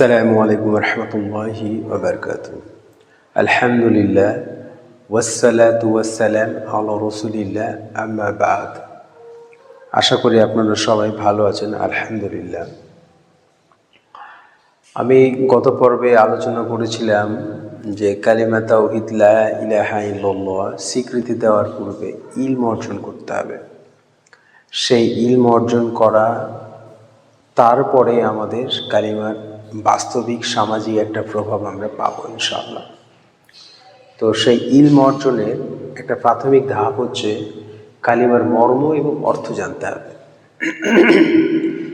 السلام عليكم ورحمة الله وبركاته الحمد لله والصلاة والسلام على رسول الله أما بعد আশা করি আপনারা সবাই ভালো আছেন আলহামদুলিল্লাহ আমি গত পর্বে আলোচনা করেছিলাম যে কালিমা তাওহিদ লা ইলাহা ইল্লাল্লাহ স্বীকৃতি দেওয়ার পূর্বে ইলম অর্জন করতে হবে সেই ইলম অর্জন করা তারপরে আমাদের কালিমার বাস্তবিক সামাজিক একটা প্রভাব আমরা পাবো, ইনশাআল্লাহ। তো সেই ইলম অর্জনের একটা প্রাথমিক ধাপ হচ্ছে কালিমার মর্ম এবং অর্থ জানতে হবে।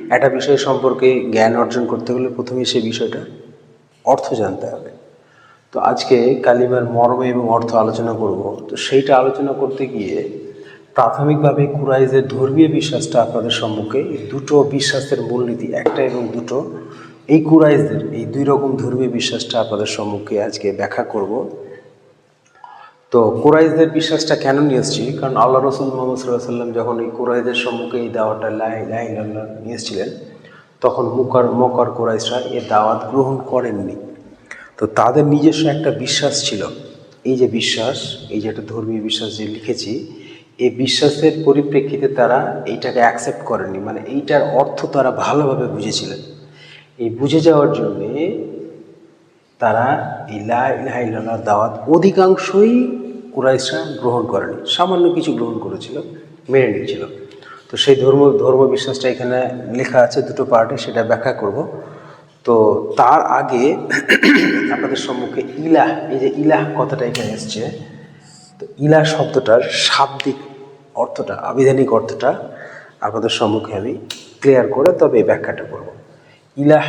একটা বিষয় সম্পর্কে জ্ঞান অর্জন করতে গেলে প্রথমে সেই বিষয়টা অর্থ জানতে হবে। তো আজকে কালিমার মর্ম এবং অর্থ আলোচনা করব। তো সেইটা আলোচনা করতে গিয়ে প্রাথমিকভাবে কুরাইজের ধর্মীয় বিশ্বাসটা আপনাদের সম্মুখে দুটো বিশ্বাসের মূলনীতি একটা এবং দুটো এই কুরাইজদের এই দুই রকম ধর্মীয় বিশ্বাসটা আপনাদের সম্মুখে আজকে ব্যাখ্যা করব। তো কুরাইজদের বিশ্বাসটা কেন নিয়ে এসেছি? কারণ আল্লাহ রসুল মোহাম্মদ সাল্লাহ সাল্লাম যখন এই কুরাইজের সম্মুখে এই দাওয়াটা লাই লাই আল্লাহ নিয়ে এসেছিলেন, তখন মুকার, মকর কুরাইশরা এ দাওয়াত গ্রহণ করেননি। তো তাদের নিজস্ব একটা বিশ্বাস ছিল। এই যে বিশ্বাস, এই যে একটা ধর্মীয় বিশ্বাস যে লিখেছি, এই বিশ্বাসের পরিপ্রেক্ষিতে তারা এইটাকে অ্যাকসেপ্ট করেনি মানে এইটার অর্থ তারা ভালোভাবে বুঝেছিলেন। এই বুঝে যাওয়ার জন্যে তারা এই লা ইলাহা ইল্লাল্লাহর দাওয়াত অধিকাংশই কুরাইশরা গ্রহণ করেনি। সামান্য কিছু গ্রহণ করেছিল, মেনে নিয়েছিল। তো সেই ধর্ম ধর্ম বিশ্বাসটা এখানে লেখা আছে, দুটো পার্টে সেটা ব্যাখ্যা করব। তো তার আগে আপনাদের সম্মুখে ইলাহ, এই যে ইলাহ কথাটা এখানে এসছে, তো ইলাহ শব্দটার শাব্দিক অর্থটা, আবিধানিক অর্থটা আপনাদের সম্মুখে আমি ক্লিয়ার করে তবে ব্যাখ্যাটা করব। ইলাহ।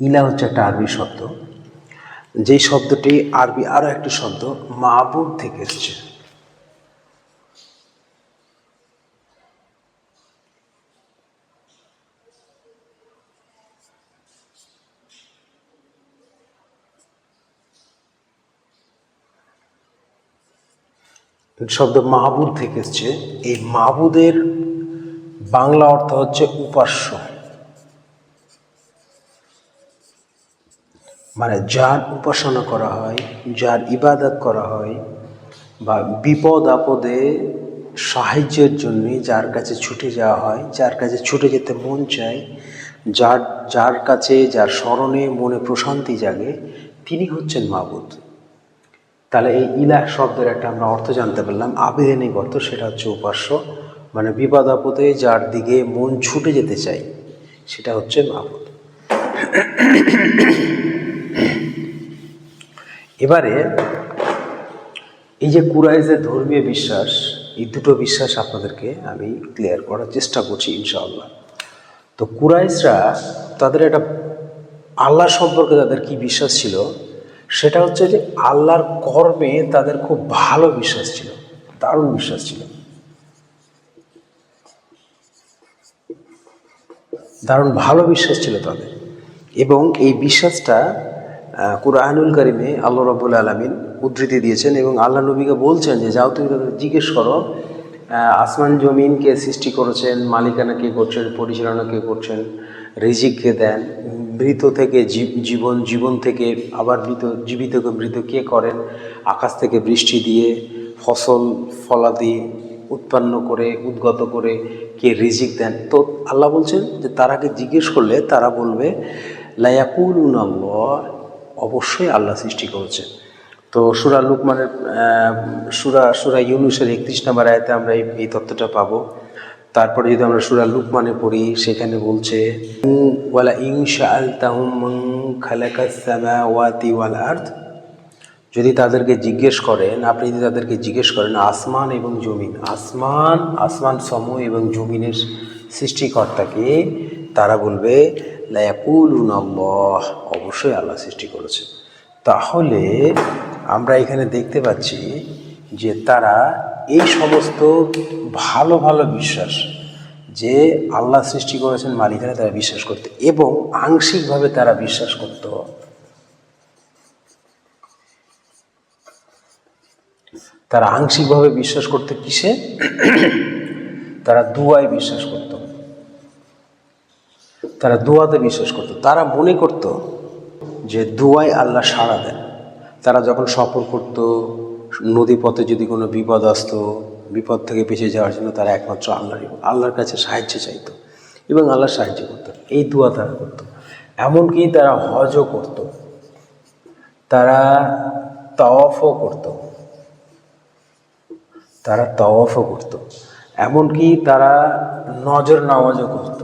ইলা হচ্ছে একটা আরবি শব্দ। যেই শব্দটি আরবি আরও একটি শব্দ মাহবুব থেকে এসছে। শব্দ মাহবুদ থেকে এসছে। এই মাহবুদের বাংলা অর্থ হচ্ছে উপাস্য। মানে যার উপাসনা করা হয়, যার ইবাদত করা হয় বা বিপদ আপদে সাহায্যের জন্য যার কাছে ছুটে যাওয়া হয়, যার কাছে ছুটে যেতে মন চায়, যার যার কাছে, যার স্মরণে মনে প্রশান্তি জাগে, তিনি হচ্ছেন মাবুদ তাহলে এই ইলাহ শব্দের একটা আমরা অর্থ জানতে পারলাম। আবেদনিক অর্থ সেটা হচ্ছে উপাস্য। মানে বিপদ আপদে যার দিকে মন ছুটে যেতে চাই, সেটা হচ্ছে মাবুদ এবারে এই যে কুরাইজের ধর্মীয় বিশ্বাস, এই দুটো বিশ্বাস আপনাদেরকে আমি ক্লিয়ার করার চেষ্টা করছি ইনশাআল্লাহ। তো কুরাইশরা তাদের একটা আল্লাহ সম্পর্কে তাদের কি বিশ্বাস ছিল? সেটা হচ্ছে যে আল্লাহর কর্মে তাদের খুব ভালো বিশ্বাস ছিল, দারুণ বিশ্বাস ছিল। দারুণ ভালো বিশ্বাস ছিল তাদের। এবং এই বিশ্বাসটা কুরআনুল করিমে আল্লাহ রব্বুল আলমিন উদ্ধৃতি দিয়েছেন এবং আল্লাহ নবীকে বলছেন যে, যাও তুমি তাদের জিজ্ঞেস করো আসমান জমিন কে সৃষ্টি করেছেন, মালিকানা কে করছেন, পরিচালনা কে করছেন রিজিককে দেন, মৃত থেকে জীবন জীবন থেকে আবার মৃত জীবিতকে মৃত কে করেন? আকাশ থেকে বৃষ্টি দিয়ে, ফসল, ফলাদি উৎপন্ন করে, উদ্গত করে কে রিজিক দেন? তো আল্লাহ বলছেন যে তারাকে জিজ্ঞেস করলে তারা বলবে লায়াকুল অবশ্যই আল্লাহ সৃষ্টি করেছে তো সুরা লুকমানের সুরা সুরা ইউনুসের একত্রিশ নম্বর আয়তে আমরা এই তথ্যটা পাবো। তারপরে যদি আমরা সুরা লুকমানে পড়ি, সেখানে বলছে আর্থ যদি তাদেরকে জিজ্ঞেস করেন, আপনি যদি তাদেরকে জিজ্ঞেস করেন, আসমান এবং জমিন, আসমান আসমান সম এবং জমিনের সৃষ্টিকর্তাকে, তারা বলবে আল্লাহ। অবশ্যই আল্লাহ সৃষ্টি করেছে তাহলে আমরা এখানে দেখতে পাচ্ছি যে তারা এই সমস্ত ভালো ভালো বিশ্বাস যে আল্লাহ সৃষ্টি করেছেন মালিকানা তারা বিশ্বাস করতে এবং আংশিকভাবে তারা বিশ্বাস করত। তারা আংশিকভাবে বিশ্বাস করতে কিসে? তারা দুয়ায় বিশ্বাস করত। তারা দুয়াতে বিশ্বাস করত। তারা মনে করত যে দোয়ায় আল্লাহ সাড়া দেন। তারা যখন সফর করত নদী পথে যদি কোনো বিপদ আসতো, বিপদ থেকে বেঁচে যাওয়ার জন্য তারা একমাত্র আল্লাহরই আল্লাহর কাছে সাহায্য চাইতো এবং আল্লাহ সাহায্য করতো, এই দোয়া তারা করতো। এমনকি তারা হজও করত, তারা তওয়াফও করত, তারা তওয়াফও করত, এমনকি তারা নজর নামাজও করত।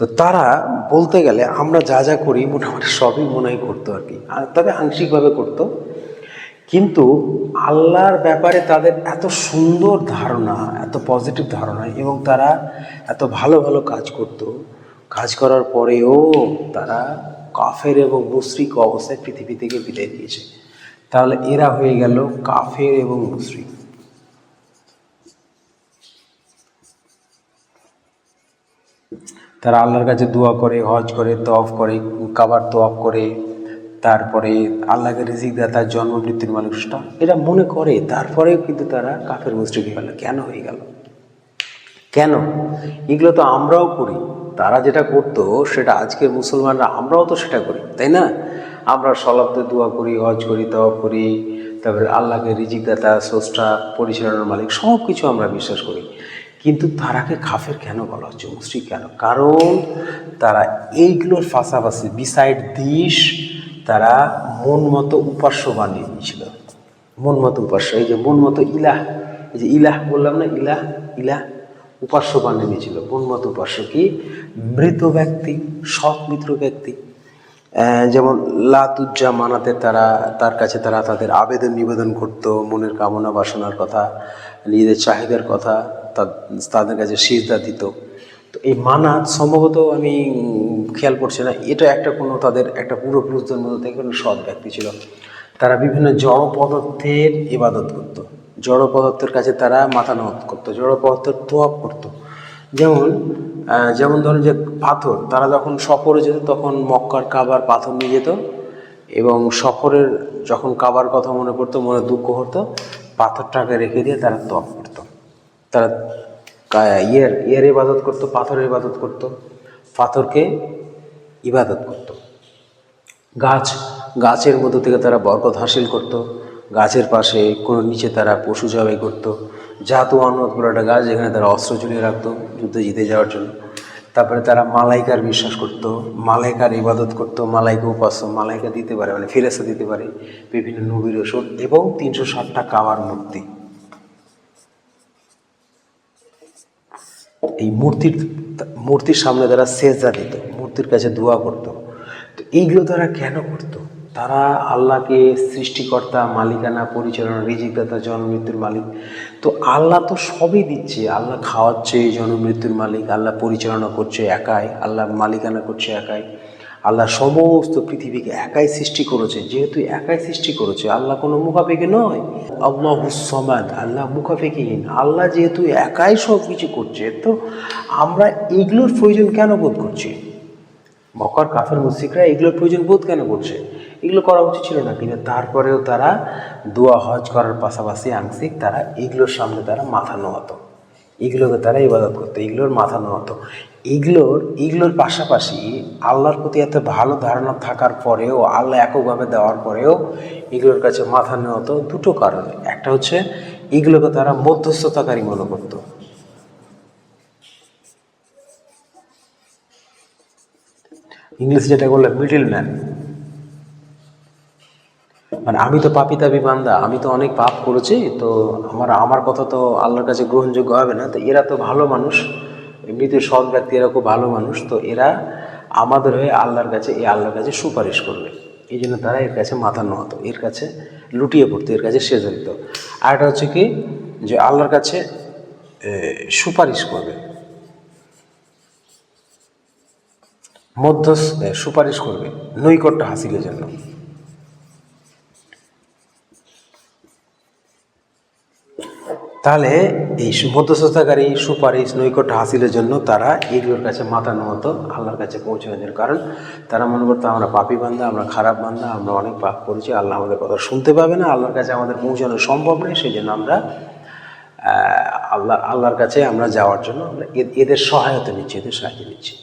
তো তারা বলতে গেলে আমরা যা যা করি মোটামুটি সবই মনে হয় করতো আর কি। তবে আংশিকভাবে করতো। কিন্তু আল্লাহর ব্যাপারে তাদের এত সুন্দর ধারণা, এত পজিটিভ ধারণা এবং তারা এত ভালো ভালো কাজ করত, কাজ করার পরেও তারা কাফের এবং মুশরিক অবস্থায় পৃথিবী থেকে বিদায় দিয়েছে তাহলে এরা হয়ে গেল কাফের এবং মুশরিক। তারা আল্লাহর কাছে দোয়া করে, হজ করে তফ করে, কাবার তফ করে, তারপরে আল্লাহকে রিজিক দেয়, তার জন্ম মৃত্যুর মানুষটা এটা মনে করে, তারপরেও কিন্তু তারা কাফের মুশ্রিক হয়ে গেল। কেন হয়ে গেল? কেন? এগুলো তো আমরাও করি। তারা যেটা করতো, সেটা আজকের মুসলমানরা আমরাও তো সেটা করি, তাই না? আমরা সলাপতে দোয়া করি, হজ করি তওয়াব করি, তারপরে আল্লাহকে রিজিক দাতা স্রষ্টা, পরিচালনার মালিক সব কিছু আমরা বিশ্বাস করি। কিন্তু তারাকে খাফের কেন বলা? হচ্ছে মুশ্রিক কেন? কারণ তারা এইগুলোর পাশাপাশি বিসাইড দিস তারা মন মতো উপাস্য বানিয়ে দিয়েছিল। মন মতো উপাস্য, এই যে মন মতো ইলাহ, এই যে ইলাহ বললাম না, ইলাহ ইলাহ উপাস্য বানিয়ে দিয়েছিল। মন মতো উপাস্য কি? মৃত ব্যক্তি, সৎ মিত্র ব্যক্তি। যেমন লাতুজ্জা মানাতে তারা, তার কাছে তারা তাদের আবেদন নিবেদন করত, মনের কামনা বাসনার কথা। নিজেদের চাহিদার কথা তাদের কাছে সিজদা দিত। তো এই মানাত সম্ভবত আমি খেয়াল করছি না। এটা একটা কোনো তাদের একটা পূর্বপুরুষদের মধ্যে থেকে কোনো সৎ ব্যক্তি ছিল। তারা বিভিন্ন জড় পদার্থের ইবাদত করত। জড় পদার্থের কাছে তারা মাথা নত করতো, জড় পদার্থের তোয়াব করতো। যেমন যেমন ধরুন যে পাথর, তারা যখন সফরে যেত তখন মক্কার কাবার পাথর নিয়ে যেত এবং সফরের যখন কাবার কথা মনে পড়তো, মনে দুঃখ হতো। পাথরটাকে রেখে দিয়ে তারা তপ করতো। তারা ইয়ের ইয়ের ইবাদত করতো, পাথরের ইবাদত করতো, পাথরকে ইবাদত করতো। গাছ, গাছের মধ্য থেকে তারা বরকত হাসিল করত। গাছের পাশে কোনো নিচে তারা পশু জবাই করত। জাতু আনমত বলে একটা গাছ যেখানে তারা অস্ত্র ঝুলিয়ে রাখতো যুদ্ধে জিতে যাওয়ার জন্য। তারপরে তারা মালাইকার বিশ্বাস করত, মালাইকার ইবাদত করত, মালাইকে উপাস মালাইকা দিতে পারে মানে ফেরেসা দিতে পারে, বিভিন্ন নবীর ওষুধ এবং তিনশো ষাটটা কাওয়ার মূর্তি। এই মূর্তির মূর্তির সামনে তারা সেজা দিত, মূর্তির কাছে দোয়া করত। তো এইগুলো তারা কেন করত? তারা আল্লাহকে সৃষ্টিকর্তা, মালিকানা, পরিচালনা, রিজিকদাতা জন্ম মৃত্যুর মালিক। তো আল্লাহ তো সবই দিচ্ছে। আল্লাহ খাওয়াচ্ছে জন্ম মৃত্যুর মালিক। আল্লাহ পরিচালনা করছে একাই। আল্লাহ মালিকানা করছে একাই। আল্লাহ সমস্ত পৃথিবীকে একাই সৃষ্টি করেছে। যেহেতু একাই সৃষ্টি করেছে, আল্লাহ কোনো মুখাপেকে নয়। আল্লাহ সমাদ, আল্লাহ মুখাপেকিহীন আল্লাহ যেহেতু একাই সব কিছু করছে, তো আমরা এগুলোর প্রয়োজন কেন বোধ করছি? মকর কাফের মুসিকরা এগুলোর প্রয়োজন বোধ কেন করছে? এগুলো করা উচিত ছিল না। কিন্তু তারপরেও তারা দোয়া হজ করার পাশাপাশি আংশিক তারা এগুলোর সামনে তারা মাথা নোয়াতো এগুলোকে তারা ইবাদত করতো, এগুলোর মাথা নোয়াতো এগুলোর এগুলোর পাশাপাশি আল্লাহর প্রতি এত ভালো ধারণা থাকার পরেও, আল্লাহ এককভাবে দেওয়ার পরেও এগুলোর কাছে মাথা নেওয়াতো দুটো কারণে। একটা হচ্ছে এগুলোকে তারা মধ্যস্থতাকারী মনে করতো। ইংলিশ যেটা বললে মিডিল ম্যান মানে আমি তো পাপি তাবি বান্দা, আমি তো অনেক পাপ করেছি, তো আমার আমার কথা তো আল্লাহর কাছে গ্রহণযোগ্য হবে না। তো এরা তো ভালো মানুষ, এমনিতে সৎ ব্যক্তি এরা খুব ভালো মানুষ, তো এরা আমাদের হয়ে আল্লাহর কাছে এই আল্লাহর কাছে সুপারিশ করবে। এই জন্য তারা এর কাছে মাথা নোয়াতো এর কাছে লুটিয়ে পড়তো, এর কাছে সেজে দিত। আর একটা হচ্ছে কি, যে আল্লাহর কাছে সুপারিশ করবে। মধ্য সুপারিশ করবে, নৈকট্য হাসিলের জন্য। তাহলে এই মধ্যস্থতাকারী সুপারিশ নৈকট্য হাসিলের জন্য তারা এগুলোর কাছে মাথা নত, আল্লাহর কাছে পৌঁছানোর কারণ। তারা মনে করতো, আমরা পাপি বান্ধা আমরা খারাপ বান্ধা আমরা অনেক পাপ করেছি, আল্লাহ আমাদের কথা শুনতে পাবে না, আল্লাহর কাছে আমাদের পৌঁছানো সম্ভব নয় সেই জন্য আমরা আল্লাহ, আল্লাহর কাছে আমরা যাওয়ার জন্য আমরা এদের সহায়তা নিচ্ছি, এদের সাহায্য নিচ্ছি।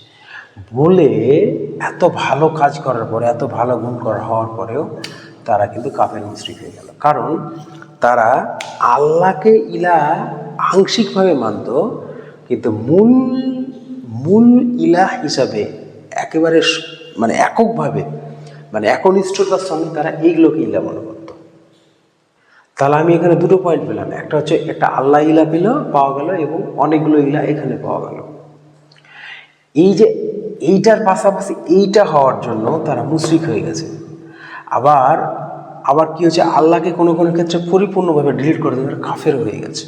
বলে এত ভালো কাজ করার পরে, এত ভালো গুণ করা হওয়ার পরেও তারা কিন্তু কাপের মুশরিক হয়ে গেল। কারণ তারা আল্লাহকে ইলা আংশিকভাবে মানত, কিন্তু মূল মূল ইলাহ হিসাবে একেবারে মানে এককভাবে মানে একনিষ্ঠতার সঙ্গে তারা এইগুলোকে ইলা মনে করতো। তাহলে আমি এখানে দুটো পয়েন্ট পেলাম। একটা হচ্ছে একটা আল্লাহ ইলা পেল, পাওয়া গেল এবং অনেকগুলো ইলা এখানে পাওয়া গেল। এই যে এইটার পাশাপাশি এইটা হওয়ার জন্য তারা মুশ্রিক হয়ে গেছে। আবার আবার কি হচ্ছে আল্লাহকে কোনো কোনো ক্ষেত্রে পরিপূর্ণভাবে ডিলিট করে দেবে কাফের হয়ে গেছে।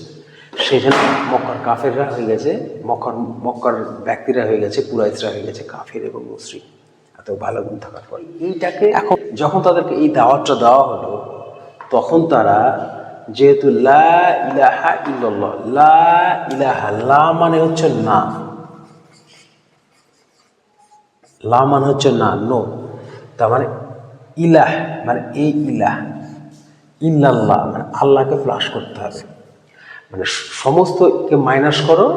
সেখানে মক্কার কাফেররা হয়ে গেছে, মক্কার মক্কার ব্যক্তিরা হয়ে গেছে, কুরাইশরা হয়ে গেছে কাফের এবং মুশরিক এত ভালো গুণ থাকার পর। এইটাকে এখন যখন তাদেরকে এই দাওয়াতটা দেওয়া হলো, তখন তারা যেহেতু লা ইলাহা ইল্লাল্লাহ, লা ইলাহা লা মানে হচ্ছে না। লা মানে হচ্ছে না নো তার মানে ইলাহ মানে এই ইলাহ। ইল্লাল্লাহ মানে আল্লাহকে ফ্লাশ করতে হবে। মানে সমস্তকে মাইনাস করো,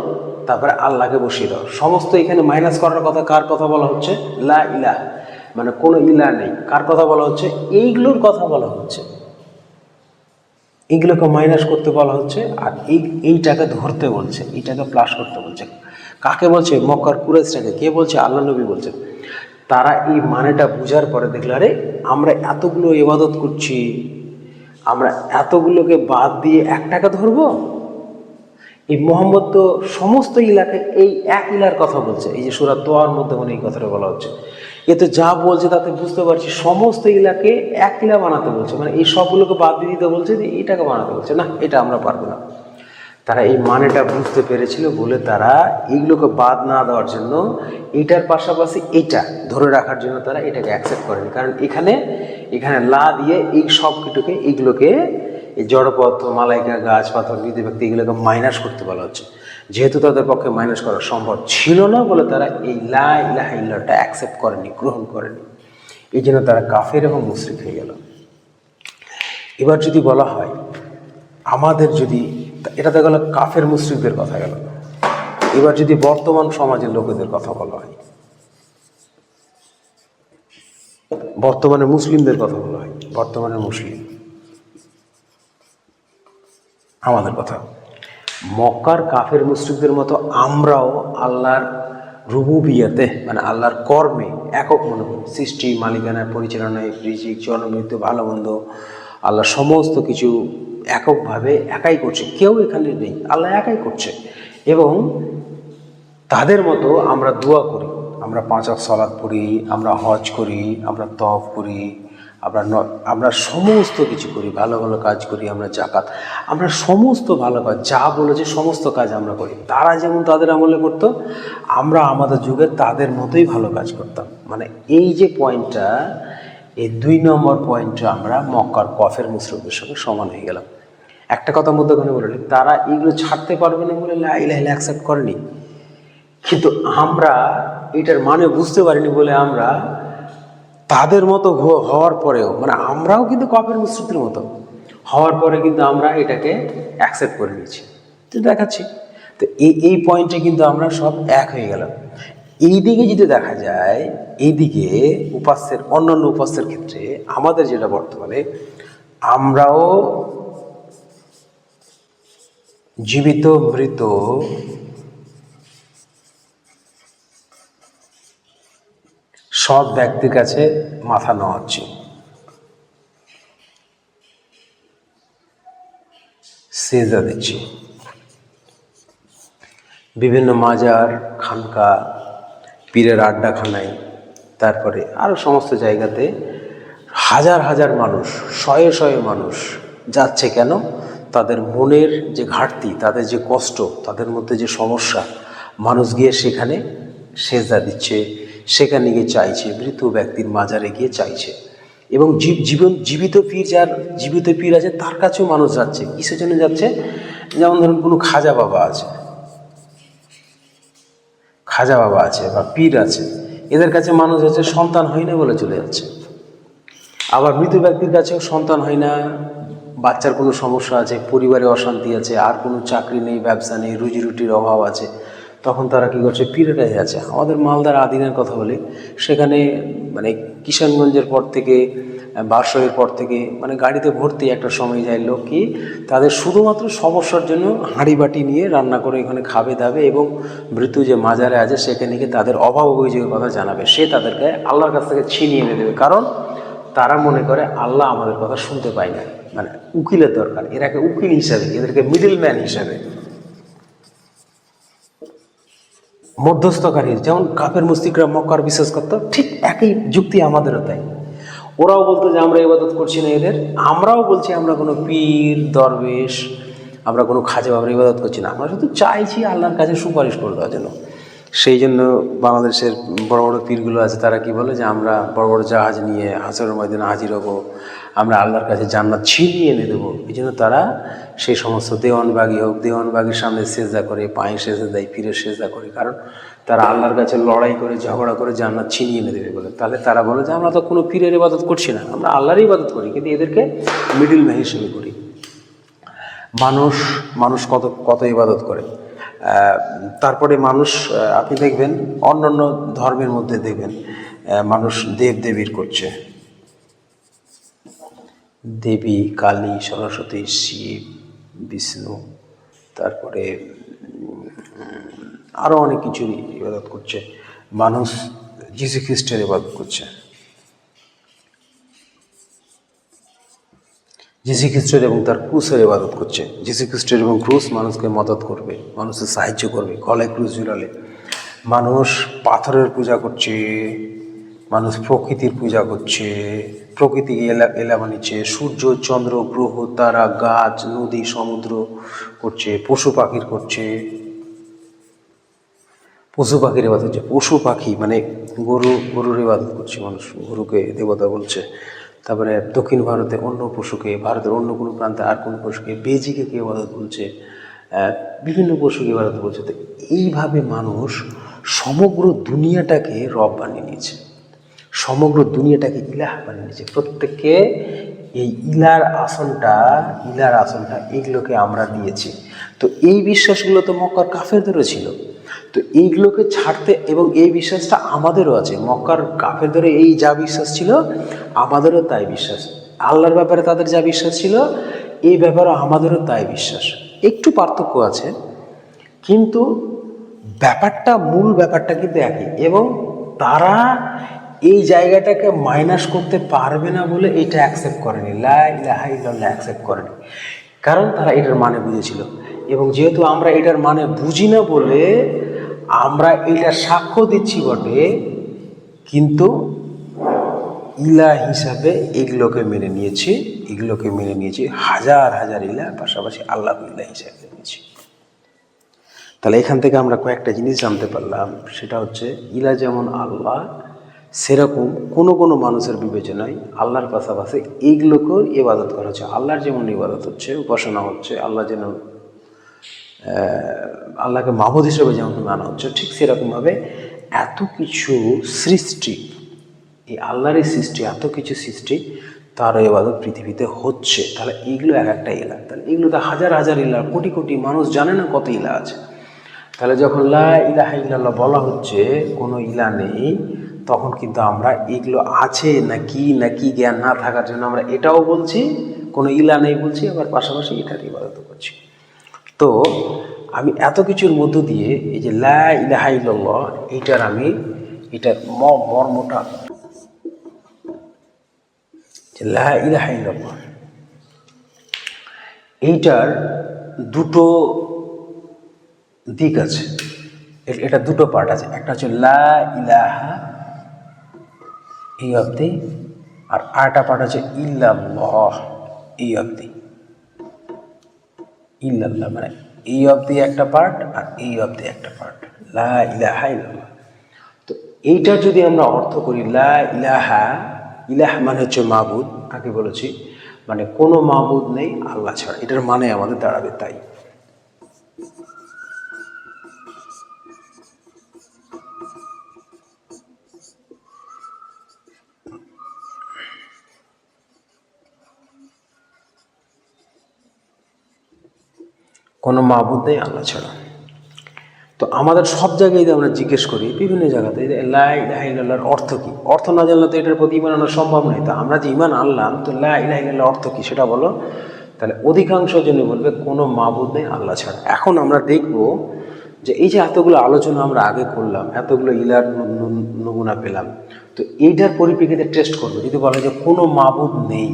তারপরে আল্লাহকে বসিয়ে দাও। সমস্ত এখানে মাইনাস করার কথা কার কথা বলা হচ্ছে? লা ইলাহ। মানে কোনো ইলা নেই। কার কথা বলা হচ্ছে? এইগুলোর কথা বলা হচ্ছে। এইগুলোকে মাইনাস করতে বলা হচ্ছে, আর এই, এইটাকে ধরতে বলছে, এইটাকে প্লাস করতে বলছে। কাকে বলছে? মক্কার কুরেশটাকে কে বলছে? আল্লাহ নবী বলছে তারা এই মানেটা বুঝার পরে দেখল, আরে আমরা এতগুলো ইবাদত করছি, আমরা এতগুলোকে বাদ দিয়ে একটাকে ধরবো? এই মোহাম্মদ তো সমস্ত ইলাকে এই এক ইলার কথা বলছে। এই যে সুরাত দোয়ার মধ্যে মনে এই কথাটা বলা হচ্ছে। এ তো যা বলছে তাতে বুঝতে পারছি সমস্ত ইলাকে এক ইলা বানাতে বলছে। মানে এই সবগুলোকে বাদ দিয়ে দিতে বলছে যে এটাকে বানাতে বলছে। না, এটা আমরা পারব না। তারা এই মানেটা বুঝতে পেরেছিল বলে তারা এইগুলোকে বাদ না দেওয়ার জন্য এটার পাশাপাশি এটা ধরে রাখার জন্য তারা এটাকে অ্যাকসেপ্ট করেনি। কারণ এখানে এখানে লা দিয়ে এই সব কিছুকে এইগুলোকে এই জড়পদার্থ মালাইকা গাছ পাথর বিধি ব্যক্তি এগুলোকে মাইনাস করতে বলা হচ্ছে। যেহেতু তাদের পক্ষে মাইনাস করা সম্ভব ছিল না বলে তারা এই লা ইলাহা ইল্লাহটা অ্যাকসেপ্ট করেনি, গ্রহণ করেনি। এই জন্য তারা কাফের এবং মুশরিক হয়ে গেল। এবার যদি বলা হয়, আমাদের যদি এটা তো গেল কাফের মুসলিমদের কথা গেল। এবার যদি বর্তমান সমাজের লোকেদের কথা বলা হয়, বর্তমানে মুসলিমদের কথা বলা হয়, বর্তমানে মুসলিম, আমাদের কথা। মক্কার কাফের মুসলিমদের মতো আমরাও আল্লাহর রুবুবিয়াতে মানে আল্লাহর কর্মে একক মনে করি। সৃষ্টি, মালিকানায়, পরিচালনায় রিজিক জনমৃত্যু ভালো মন্দ আল্লাহ সমস্ত কিছু এককভাবে একাই করছে, কেউ এখানে নেই, আল্লাহ একাই করছে। এবং তাদের মতো আমরা দোয়া করি, আমরা পাঁচ ওয়াক্ত সালাত পড়ি, আমরা হজ করি, আমরা তফ করি, আমরা আমরা সমস্ত কিছু করি, ভালো ভালো কাজ করি, আমরা জাকাত আমরা সমস্ত ভালো কাজ, যা বলেছে সমস্ত কাজ আমরা করি। তারা যেমন তাদের আমলে করতো, আমরা আমাদের যুগে তাদের মতোই ভালো কাজ করতাম। মানে এই যে পয়েন্টটা এই দুই নম্বর পয়েন্টটা আমরা মক্কার কফের মুসলিমদের সঙ্গে সমান হয়ে গেলাম। একটা কথা মধ্যখানে বলে তারা এগুলো ছাড়তে পারবে না বলে লাইলা অ্যাকসেপ্ট করেনি। কিন্তু আমরা এটার মানে বুঝতে পারিনি বলে আমরা তাদের মতো হওয়ার পরেও মানে আমরাও কিন্তু কফের মুসলিমদের মতো হওয়ার পরে কিন্তু আমরা এটাকে অ্যাকসেপ্ট করে নিয়েছি। তো দেখাচ্ছি। তো এই এই পয়েন্টে কিন্তু আমরা সব এক হয়ে গেলাম। এই দিকে যদি দেখা যায়, এইদিকে উপাস্যের অন্যান্য উপাস্যের ক্ষেত্রে আমাদের যেটা বর্তমানে, আমরাও জীবিত, মৃত সব ব্যক্তির কাছে মাথা নোয়াচ্ছি। সেজা দিচ্ছি। বিভিন্ন মাজার, খানকা পীরের আড্ডাখানায়, তারপরে আরও সমস্ত জায়গাতে হাজার হাজার মানুষ, শয়ে শয়ে মানুষ যাচ্ছে কেন? তাদের মনের যে ঘাটতি, তাদের যে কষ্ট, তাদের মধ্যে যে সমস্যা, মানুষ গিয়ে সেখানে সেজা দিচ্ছে, সেখানে গিয়ে চাইছে, মৃত ব্যক্তির মাজারে গিয়ে চাইছে। এবং জী- জীবন, জীবিত পীর যার, জীবিত পীর আছে, তার কাছেও মানুষ যাচ্ছে। কিসের জন্য যাচ্ছে? যেমন ধরুন কোনো খাজা বাবা আছে খাজা বাবা আছে বা পীর আছে, এদের কাছে মানুষ হচ্ছে সন্তান হয় না বলে চলে যাচ্ছে। আবার মৃত ব্যক্তির কাছেও সন্তান হয় না, বাচ্চার কোনো সমস্যা আছে, পরিবারে অশান্তি আছে, আর কোনো চাকরি নেই, ব্যবসা নেই রুজি রুটির অভাব আছে, তখন তারা কী করছে? পীরের কাছে আছে। আমাদের মালদার আদিনের কথা বলি, সেখানে মানে কিষানগঞ্জের পর থেকে বারশোয়ের পর থেকে মানে গাড়িতে ভর্তি একটা সময় যায় লোক কি তাদের শুধুমাত্র সমস্যার জন্য হাঁড়ি বাটি নিয়ে রান্না করে এখানে খাবে দাবে এবং মৃত্যু যে মাজারে আছে সেখানে গিয়ে তাদের অভাব অভিযোগের কথা জানাবে। সে তাদেরকে আল্লাহর কাছ থেকে ছিনিয়ে এনে দেবে। কারণ তারা মনে করে, আল্লাহ আমাদের কথা শুনতে পায় না। মানে উকিলের দরকার। এরাকে উকিল হিসাবে, এদেরকে মিডল ম্যান হিসাবে। মধ্যস্থকারী, যেমন কাপের মুস্তিকরা মক্কার বিশ্বাস করতো, ঠিক একই যুক্তি আমাদেরও তাই। ওরাও বলতো যে, আমরা ইবাদত করছি না এদের। আমরাও বলছি, আমরা কোনো পীর, দরবেশ, আমরা কোনো খাজা বাবার ইবাদত করছি না। আমরা শুধু চাইছি আল্লাহর কাছে সুপারিশ করে দেওয়ার জন্য। সেই জন্য বাংলাদেশের বড় বড় পীরগুলো আছে, তারা কি বলে যে, আমরা বড় বড় জাহাজ নিয়ে হাসরের ময়দানে হাজির হব আমরা আল্লাহর কাছে জান্নাত ছিনিয়ে এনে দেবো। এই জন্য তারা সেই সমস্ত দেওয়ানবাগি হোক, দেওয়ানবাগির সামনে সেজা করে, পায়ে সেজে দেয়, ফিরে সেজা করে। কারণ তারা আল্লাহর কাছে লড়াই করে, ঝগড়া করে জান্নাত ছিনিয়ে এনে দেবে বলে। তাহলে তারা বলে যে, আমরা তো কোনো পীরের ইবাদত করছি না। আমরা আল্লাহরই ইবাদত করি, কিন্তু এদেরকে মিডিল ম্যান হিসেবে করি। মানুষ মানুষ কত কত ইবাদত করে। তারপরে মানুষ আপনি দেখবেন, অন্যান্য ধর্মের মধ্যে দেখবেন মানুষ দেব দেবীর করছে। দেবী, কালী, সরস্বতী, শিব, বিষ্ণু, তারপরে আরও অনেক কিছুর ইবাদত করছে। মানুষ যীশু খ্রিস্টের ইবাদত করছে। যীশু খ্রিস্টের এবং তার ক্রুসের ইবাদত করছে। যীশু খ্রিস্টের এবং ক্রুশ মানুষকে মদত করবে মানুষের সাহায্য করবে, গলায় ক্রুশ ঝুলালে। মানুষ পাথরের পূজা করছে। মানুষ প্রকৃতির পূজা করছে। প্রকৃতিকে এলা এলা বানিয়েছে সূর্য, চন্দ্র, গ্রহ, তারা, গাছ, নদী, সমুদ্র করছে, পশু পাখির করছে। পশু পাখির ইবাদত হচ্ছে। পশু পাখি মানে গরু, গরুর ইবাদত করছে মানুষ। গরুকে দেবতা বলছে। তারপরে দক্ষিণ ভারতে অন্য পশুকে, ভারতের অন্য কোনো প্রান্তে আর কোনো পশুকে, বেজিকে কে ইবাদত বলছে? বিভিন্ন পশুকে ইবাদত বলছে। তো এইভাবে মানুষ সমগ্র দুনিয়াটাকে রব বানিয়ে নিয়েছে। সমগ্র দুনিয়াটাকে ইলাহ নিয়েছে প্রত্যেককে এই ইলার আসনটা ইলার আসনটা এগুলোকে আমরা দিয়েছি। তো এই বিশ্বাসগুলো তো মক্কার কাফেরদেরও ছিল। তো এইগুলোকে ছাড়তে এবং এই বিশ্বাসটা আমাদেরও আছে। মক্কার কাফেরদের এই যা বিশ্বাস ছিল, আমাদেরও তাই বিশ্বাস। আল্লাহর ব্যাপারে তাদের যা বিশ্বাস ছিল, এই ব্যাপারে আমাদেরও তাই বিশ্বাস। একটু পার্থক্য আছে, কিন্তু ব্যাপারটা, মূল ব্যাপারটা কিন্তু একই। এবং তারা এই জায়গাটাকে মাইনাস করতে পারবে না বলে এটা অ্যাকসেপ্ট করেনি। লা ইলাহা ইল্লাল্লাহ অ্যাকসেপ্ট করেনি। কারণ তারা এটার মানে বুঝেছিল। এবং যেহেতু আমরা এটার মানে বুঝি না বলে আমরা এটা সাক্ষ্য দিচ্ছি বটে, কিন্তু ইলা হিসাবে এগুলোকে মেনে নিয়েছি, এগুলোকে মেনে নিয়েছি, হাজার হাজার ইলা, পাশাপাশি আল্লাহ ইলা হিসাবে নিয়েছি। তাহলে এখান থেকে আমরা কয়েকটা জিনিস জানতে পারলাম, সেটা হচ্ছে ইলা যেমন আল্লাহ সেরকম কোনো কোনো মানুষের বিবেচনায় আল্লাহর পাশাপাশি এইগুলোকেও ইবাদত করা হচ্ছে। আল্লাহর যেমন ইবাদত হচ্ছে, উপাসনা হচ্ছে, আল্লাহ যেন আল্লাহকে মাহবুদ হিসেবে যেমন মানা হচ্ছে, ঠিক সেরকমভাবে এত কিছু সৃষ্টি, এই আল্লাহরই সৃষ্টি, এত কিছু সৃষ্টি তার এবাদত পৃথিবীতে হচ্ছে। তাহলে এইগুলো এক একটা ইলা। তাহলে এগুলো তো হাজার হাজার ইলা, কোটি কোটি মানুষ জানে না কত ইলা আছে। তাহলে যখন লা ইলাহা ইল্লাল্লাহ বলা হচ্ছে, কোনো ইলা নেই তখন কিন্তু আমরা এগুলো আছে না কি না কি জ্ঞান না থাকার জন্য আমরা এটাও বলছি, কোনো ইলা নেই বলছি, আবার পাশাপাশি এটার ইবাদত করছি। তো আমি এত কিছুর মধ্য দিয়ে এই যে লা ইলাহা এইটার আমি, এটার মর্মটা লা এইটার দুটো দিক আছে। এটা দুটো পার্ট আছে। একটা হচ্ছে লা ইলাহা এই অবধি আর আরেকটা পার্ট হচ্ছে ইল্লাল্লাহ, এই অবধি ইল্লাল্লাহ মানে এই অবধি একটা পার্ট আর এই অবধি একটা পার্ট লা ইলাহা ইল্লাল্লাহ। তো এইটার যদি আমরা অর্থ করি, লা ইলাহা, ইলাহ মানে হচ্ছে মাবুদ। আগে বলেছি মানে কোনো মাবুদ নেই, আল্লাহ ছাড়া। এটার মানে আমাদের দাঁড়াবে তাই। কোনো মাবুদ নেই, আল্লাহ ছাড়া। তো আমাদের সব জায়গায় আমরা জিজ্ঞেস করি, বিভিন্ন জায়গাতে যে লা অর্থ কী? অর্থ না জানলে তো এটার প্রতি ইমান আনা সম্ভব নয়। তো আমরা যে ইমান আনলাম, তো লাই ইলাহা ইল্লাল্লাহ অর্থ কী সেটা বলো। তাহলে অধিকাংশ জন্য বলবে, কোনো মাবুদ নেই, আল্লাহ ছাড়া। এখন আমরা দেখব যে এই যে এতগুলো আলোচনা আমরা আগে করলাম, এতগুলো ইলার নমুনা পেলাম, তো এইটার পরিপ্রেক্ষিতে টেস্ট করব। যদি বলে যে কোনো মাবুদ নেই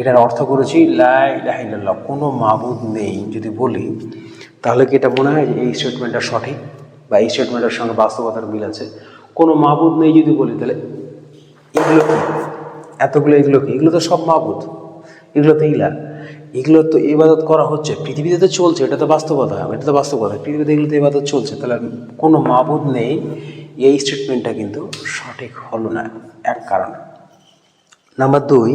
এটার অর্থ করেছি লাই লাহিল্লাহ কোনো মাবুদ নেই। যদি বলি, তাহলে কি এটা মনে হয় যে এই স্টেটমেন্টটা সঠিক? বা এই স্টেটমেন্টের সঙ্গে বাস্তবতার মিল আছে? কোনো মাবুদ নেই যদি বলি, তাহলে এগুলো কি? এতগুলো এগুলো কি? এগুলো তো সব মাবুদ। এগুলো তো ইলা। এগুলো তো ইবাদত করা হচ্ছে। পৃথিবীতে তো চলছে, এটা তো বাস্তবতা। এটা তো বাস্তবতা। পৃথিবীতে এগুলো তো ইবাদত চলছে। তাহলে কোনো মাবুদ নেই। এই স্টেটমেন্টটা কিন্তু সঠিক হলো না। এক কারণে। নাম্বার দুই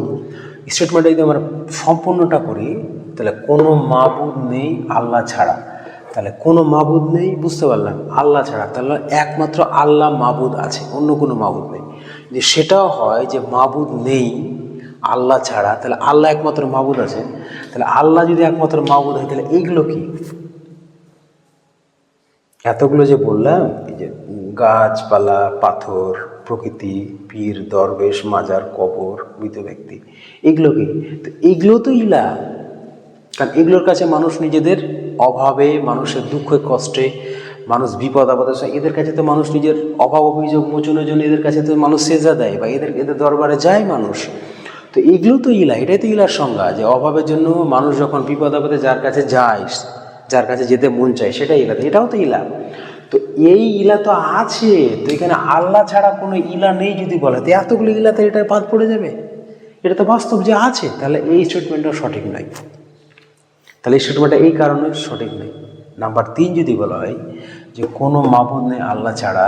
স্টেটমেন্টটা যদি আমরা সম্পূর্ণটা করি, তাহলে কোনো মাবুদ নেই আল্লাহ ছাড়া। তাহলে কোনো মাবুদ নেই, বুঝতে পারলাম আল্লাহ ছাড়া। তাহলে একমাত্র আল্লাহ মাবুদ আছে, অন্য কোনো মাবুদ নেই। যে সেটাও হয় যে মাবুদ নেই, আল্লাহ ছাড়া, তাহলে আল্লাহ একমাত্র মাবুদ আছে। তাহলে আল্লাহ যদি একমাত্র মাবুদ হয়, তাহলে এইগুলো কি? এতগুলো যে বললাম, এই যে গাছপালা, পাথর প্রকৃতি, পীর, দরবেশ, মাজার, কবর, মৃত ব্যক্তি। এগুলো কি তো এগুলো তো ইলা। কারণ এগুলোর কাছে মানুষ নিজেদের অভাবে, মানুষের দুঃখে, কষ্টে, মানুষ বিপদ সময় এদের কাছে তো মানুষ নিজের অভাব, অভিযোগ, মোচনের জন্য এদের কাছে তো মানুষ সেজা দেয় বা এদের এদের দরবারে যায় মানুষ। তো এগুলো তো ইলা, এটাই তো ইলার সংজ্ঞা, যে অভাবের জন্য মানুষ যখন বিপদ, আপদে যার কাছে যায়, যার কাছে যেতে মন চায়, সেটাই ইলা। এটাও তো ইলা। তো এই ইলা তো আছে, তো এখানে আল্লাহ ছাড়া কোনো ইলা নেই যদি বলে, তো এতগুলো ইলাতে এটা বাদ পড়ে যাবে? এটা তো বাস্তব যে আছে, তাহলে এই স্টেটমেন্টটা সঠিক নয়। তাহলে এই স্টেটমেন্টটা এই কারণে সঠিক নেই নাম্বার তিন যদি বলা হয়, যে কোনো মাবুদ নেই আল্লাহ ছাড়া,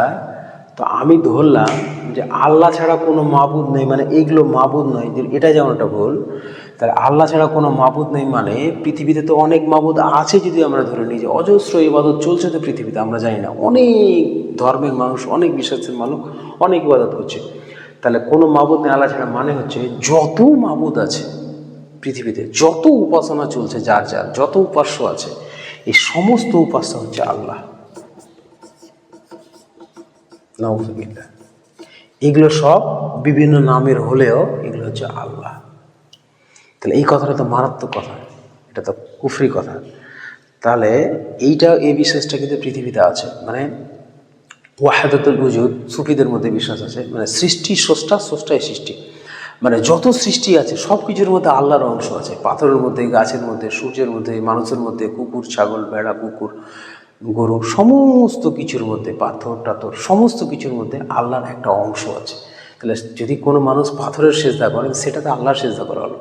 তো আমি ধরলাম যে আল্লাহ ছাড়া কোনো মাবুদ নেই মানে এইগুলো মাবুদ নয়। এটা যেমন একটা ভুল তাহলে আল্লাহ ছাড়া কোনো মাবুদ নেই মানে পৃথিবীতে তো অনেক মাবুদ আছে যদি আমরা ধরে নিই যে অজস্র ইবাদত চলছে তো পৃথিবীতে, আমরা জানি না। অনেক ধর্মের মানুষ, অনেক বিশ্বাসের মানুষ অনেক ইবাদত করছে। তাহলে কোনো মাবুদ নেই আল্লাহ ছাড়া মানে হচ্ছে যত মাবুদ আছে পৃথিবীতে, যত উপাসনা চলছে যার যার, যত উপাস্য আছে, এই সমস্ত উপাস্য হচ্ছে আল্লাহ। এগুলো সব বিভিন্ন নামের হলেও এগুলো হচ্ছে আল্লাহ। তাহলে এই কথাটা তো মারাত্মক কথা। এটা তো কুফরি কথা। তাহলে এইটা, এই বিশ্বাসটা কিন্তু পৃথিবীতে আছে। মানে ওয়াহাদাতুল উজুদ সুফিদের মধ্যে বিশ্বাস আছে। মানে সৃষ্টি স্রষ্টা, স্রষ্টাই সৃষ্টি। মানে যত সৃষ্টি আছে সব কিছুর মধ্যে আল্লাহর অংশ আছে। পাথরের মধ্যে, গাছের মধ্যে, সূর্যের মধ্যে, মানুষের মধ্যে, কুকুর, ছাগল, ভেড়া, কুকুর, গরু, সমস্ত কিছুর মধ্যে, পাথর, টাথর, সমস্ত কিছুর মধ্যে আল্লাহর একটা অংশ আছে। তাহলে যদি কোনো মানুষ পাথরের সেজদা করে সেটাতে আল্লাহর সেজদা করা হলো।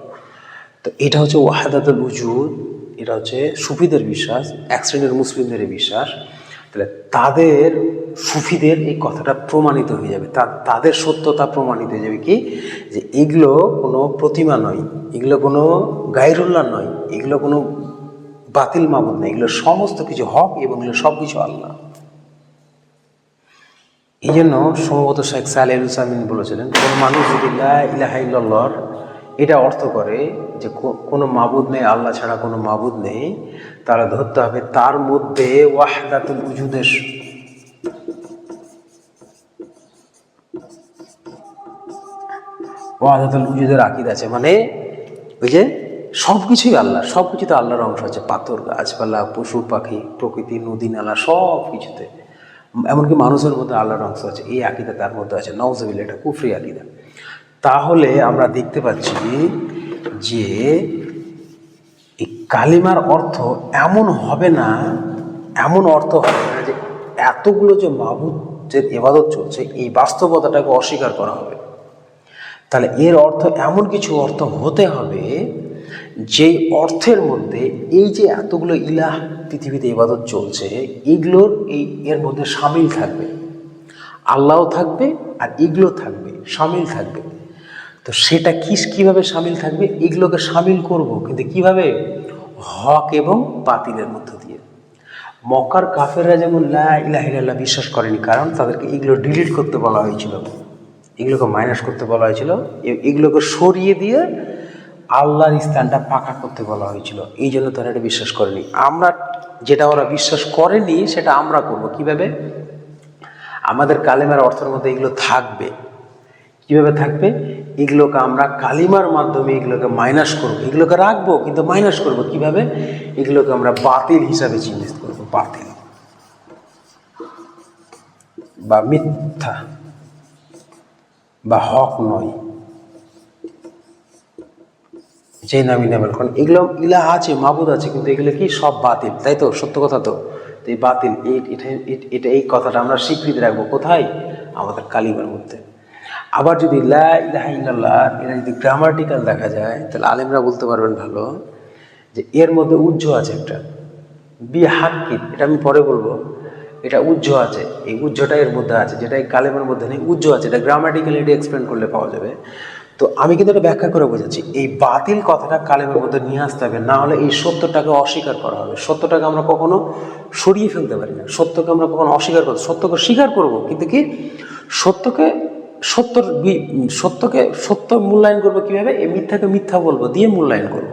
তো এটা হচ্ছে ওয়াহাদাতুল উজুদ এটা হচ্ছে সুফিদের বিশ্বাস, এক শ্রেণির মুসলিমদের বিশ্বাস। তাহলে তাদের সুফিদের এই কথাটা প্রমাণিত হয়ে যাবে। তা, তাদের সত্যতা প্রমাণিত হয়ে যাবে কি? যে এগুলো কোনো প্রতিমা নয়, এগুলো কোনো গাইরুল্লাহ নয়, এগুলো কোনো বাতিল মাবুদ নয়, এগুলো সমস্ত কিছু হক এবং এগুলো সব কিছু আল্লাহ। এই জন্য সম্ভবত শেখ হুসামিন বলেছিলেন, কোন মানুষ যদি এটা অর্থ করে যে কোনো মাবুদ নেই, আল্লাহ ছাড়া কোনো মাবুদ নেই, তারা ধরতে হবে তার মধ্যে ওয়াহদাতুল উজুদের ওয়াহদাতুল উজুদের আকিদ আছে। মানে ওই যে সব কিছুই আল্লাহ সব কিছুতে আল্লাহর অংশ আছে। পাথর, গাছপালা, পশু, পাখি, প্রকৃতি, নদী, নালা সব কিছুতে এমনকি মানুষের মধ্যে আল্লাহর অংশ আছে। এই আকিদা তার মধ্যে আছে। নওয়াজবিল্লা এটা কুফরি আকিদা। তাহলে আমরা দেখতে পাচ্ছি যে এই কালিমার অর্থ এমন হবে না, এমন অর্থ হবে না যে এতগুলো যে মাবুদের এবাদত চলছে, এই বাস্তবতাটাকে অস্বীকার করা হবে। তাহলে এর অর্থ এমন কিছু অর্থ হতে হবে যেই অর্থের মধ্যে এই যে এতগুলো ইলাহ পৃথিবীতে ইবাদত চলছে এইগুলোর এই এর মধ্যে সামিল থাকবে। আল্লাহও থাকবে আর এগুলো থাকবে, সামিল থাকবে। তো সেটা কি কীভাবে সামিল থাকবে? এগুলোকে সামিল করব, কিন্তু কীভাবে? হক এবং বাতিলের মধ্য দিয়ে। মক্কার কাফেররা যেমন লা ইলাহা ইল্লাল্লাহ বিশ্বাস করেনি, কারণ তাদেরকে এগুলো ডিলিট করতে বলা হয়েছিল। এগুলোকে মাইনাস করতে বলা হয়েছিল। এগুলোকে সরিয়ে দিয়ে আল্লাহর স্থানটা পাকা করতে বলা হয়েছিল। এই জন্য তারা এটা বিশ্বাস করেনি। আমরা যেটা ওরা বিশ্বাস করেনি, সেটা আমরা করব। কীভাবে? আমাদের কালেমার অর্থের মধ্যে এগুলো থাকবে। কীভাবে থাকবে? এগুলোকে আমরা কালিমার মাধ্যমে এগুলোকে মাইনাস করব। এগুলোকে রাখব, কিন্তু মাইনাস করব কীভাবে? এগুলোকে আমরা বাতিল হিসাবে চিহ্নিত করব, বাতিল। বা মিথ্যা, বা হক নয়। যে নামি নামের কারণ এগুলো ইলা আছে, মাবুদ আছে, কিন্তু এগুলো কি সব বাতিল, তাই তো? সত্য কথা তো? এই বাতিল এটা এই কথাটা আমরা স্বীকৃতি রাখব। কোথায়? আমাদের কালিমার মধ্যে। আবার যদি এটা যদি গ্রামাটিক্যাল দেখা যায়, তাহলে আলেমরা বলতে পারবেন ভালো যে এর মধ্যে উজ্জ আছে একটা। বি হাক্কিত এটা আমি পরে বলব। এটা উজ্জ আছে। এই উজ্জটা এর মধ্যে আছে, যেটা এই কালেমের মধ্যে নেই উজ্জ আছে। এটা গ্রামাটিক্যালি এটা এক্সপ্লেন করলে পাওয়া যাবে। তো আমি কিন্তু এটা ব্যাখ্যা করে বোঝাচ্ছি, এই বাতিল কথাটা কালেমের মধ্যে নিয়ে আসতে হবে, না হলে এই সত্যটাকে অস্বীকার করা হবে। সত্যটাকে আমরা কখনো সরিয়ে ফেলতে পারি না। সত্যকে আমরা কখনো অস্বীকার করব, সত্যকে স্বীকার করব, কিন্তু কি? সত্যকে সত্যর সত্যকে সত্য মূল্যায়ন করব কীভাবে? এই মিথ্যাকে মিথ্যা বলব, দিয়ে মূল্যায়ন করব।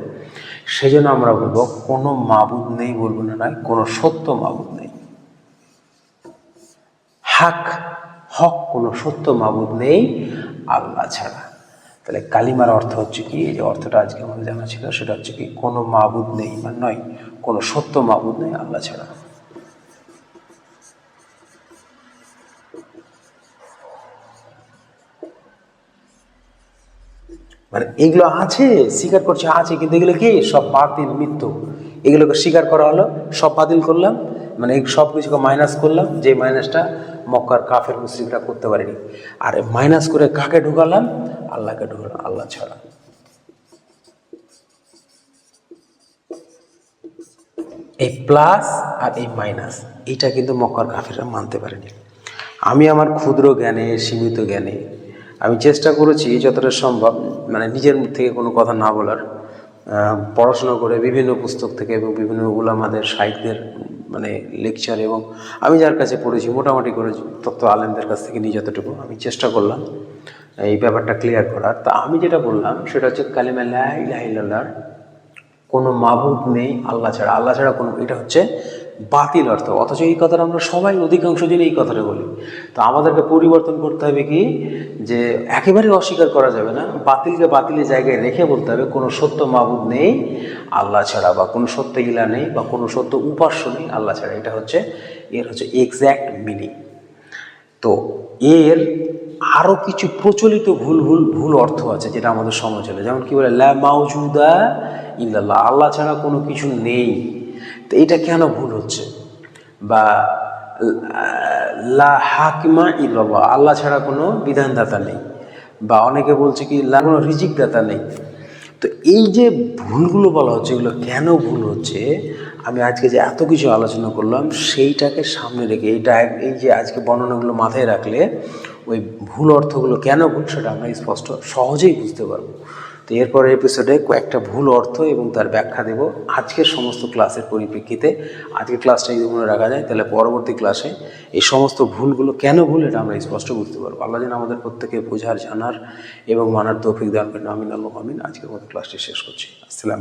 সেই জন্য আমরা বলব, কোনো মাবুদ নেই বলব না নয় কোনো সত্য মাবুদ নেই। হাক, হক, কোনো সত্য মাবুদ নেই আল্লাহ ছাড়া। তাহলে কালিমার অর্থ হচ্ছে কি? এই যে অর্থটা আজকে আমাদের জানা ছিল, সেটা হচ্ছে কি, কোনো মাবুদ নেই মানে নয়, কোনো সত্য মাবুদ নেই আল্লাহ ছাড়া। মানে এগুলো আছে, স্বীকার করছে, আছে, কিন্তু এগুলো কি? সব বাতিল, মৃত্যু। এগুলোকে স্বীকার করা হলো, সব বাতিল করলাম মানে সব কিছুকে মাইনাস করলাম, যে মাইনাসটা মক্কার কাফের মুসলিমরা করতে পারেনি। আর মাইনাস করে কাকে ঢুকালাম? আল্লাহকে ঢুকালাম, আল্লাহ ছাড়া। এই প্লাস আর এই মাইনাস এইটা কিন্তু মক্কার কাফেররা মানতে পারেনি। আমি আমার ক্ষুদ্র জ্ঞানে, সীমিত জ্ঞানে, আমি চেষ্টা করেছি যতটা সম্ভব মানে নিজের থেকে কোনো কথা না বলার পড়াশোনা করে বিভিন্ন পুস্তক থেকে এবং বিভিন্ন উলামাদের, সাহিত্যের মানে লেকচার এবং আমি যার কাছে পড়েছি, মোটামুটি করে তত্ত্ব আলেমদের কাছ থেকে নিয়ে যতটুকু আমি চেষ্টা করলাম, এই ব্যাপারটা ক্লিয়ার করার। তা আমি যেটা বললাম, সেটা হচ্ছে কালিমা লা ইলাহা ইল্লাল্লাহর কোনো মাবুদ নেই আল্লাহ ছাড়া। আল্লাহ ছাড়া কোনো, এটা হচ্ছে বাতিল অর্থ। অথচ এই কথাটা আমরা সবাই অধিকাংশ দিন এই কথাটা বলি। তো আমাদেরকে পরিবর্তন করতে হবে কি? যে একেবারে অস্বীকার করা যাবে না। বাতিলকে বাতিলের জায়গায় রেখে বলতে হবে, কোনো সত্য মাবুদ নেই, আল্লাহ ছাড়া বা কোনো সত্য ইলা নেই বা কোনো সত্য উপাস্য নেই, আল্লাহ ছাড়া। এটা হচ্ছে, এর হচ্ছে এক্স্যাক্ট মিনিং তো এর আরও কিছু প্রচলিত ভুল ভুল ভুল অর্থ আছে যেটা আমাদের সমাজ যেমন কি বলে, লা মাউজুদা ইল্লাল্লাহ আল্লাহ ছাড়া কোনো কিছু নেই। তো এটা কেন ভুল হচ্ছে? বা, লা হাকিমা ইল্লাল্লাহ, আল্লাহ ছাড়া কোনো বিধানদাতা নেই। বা, অনেকে বলছে কি, লা কোনো রিজিক দাতা নেই। তো এই যে ভুলগুলো বলা হচ্ছে, এগুলো কেন ভুল হচ্ছে? আমি আজকে যে এত কিছু আলোচনা করলাম, সেইটাকে সামনে রেখে, এই ডায়, এই যে আজকে বর্ণনাগুলো মাথায় রাখলে, ওই ভুল অর্থগুলো কেন ভুল, সেটা আমরা স্পষ্ট, সহজেই বুঝতে পারব। তো এরপরের এপিসোডে কয়েকটা ভুল অর্থ এবং তার ব্যাখ্যা দেব আজকের সমস্ত ক্লাসের পরিপ্রেক্ষিতে। আজকের ক্লাসটা যদি মনে রাখা যায়, তাহলে পরবর্তী ক্লাসে এই সমস্ত ভুলগুলো কেন ভুল এটা আমরা স্পষ্ট বুঝতে পারব। আল্লাহ যেন আমাদের প্রত্যেকে বোঝার, জানার এবং মানার তৌফিক দান করেন। আমিন, আল্লাহ আমিন। আজকের মতো ক্লাসটি শেষ করছি। আসসালাম